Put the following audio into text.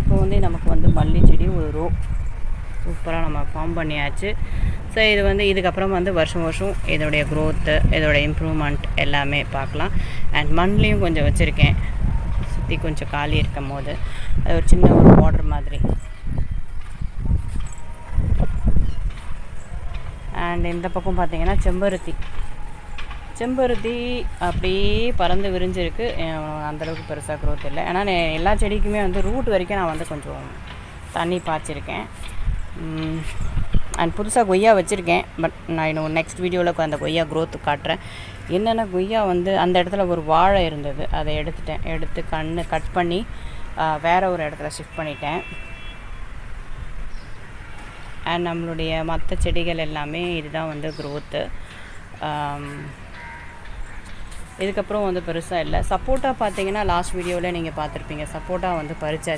இப்போ வந்து நமக்கு வந்து மல்லி செடி ஒரு ரோ சூப்பராக நம்ம ஃபார்ம் பண்ணியாச்சு. ஸோ இது வந்து இதுக்கப்புறம் வந்து வருஷம் வருஷம் இதோடைய க்ரோத்து இதோட இம்ப்ரூவ்மெண்ட் எல்லாமே பார்க்கலாம். அண்ட் மண்லேயும் கொஞ்சம் வச்சுருக்கேன். சுற்றி கொஞ்சம் காலி இருக்கும் போது அது ஒரு சின்ன ஒரு பார்டர் மாதிரி. அண்ட் இந்த பக்கம் பார்த்தீங்கன்னா செம்பருத்தி. செம்பருத்தி அப்படியே பறந்து விரிஞ்சிருக்கு. அந்தளவுக்கு பெருசாக க்ரோத் இல்லை. ஏன்னா நான் எல்லா செடிக்குமே வந்து ரூட் வரைக்கும் நான் வந்து கொஞ்சம் தண்ணி பாய்ச்சிருக்கேன். அண்ட் புதுசாக கொய்யா வச்சுருக்கேன். பட் நான் இன்னும் நெக்ஸ்ட் வீடியோவில் அந்த கொய்யா க்ரோத் காட்டுறேன். என்னென்னா கொய்யா வந்து அந்த இடத்துல ஒரு வாழை இருந்தது. அதை எடுத்துட்டேன். எடுத்து கண் கட் பண்ணி வேறு வேற ஒரு இடத்துல ஷிஃப்ட் பண்ணிட்டேன். அண்ட் நம்மளுடைய மற்ற செடிகள் எல்லாமே இதுதான் வந்து க்ரோத்து இதுக்கப்புறம் வந்து பெருசாக இல்லை. சப்போட்டா பார்த்தீங்கன்னா லாஸ்ட் வீடியோவில் நீங்கள் பார்த்துருப்பீங்க சப்போட்டா வந்து பறிச்சாச்சு.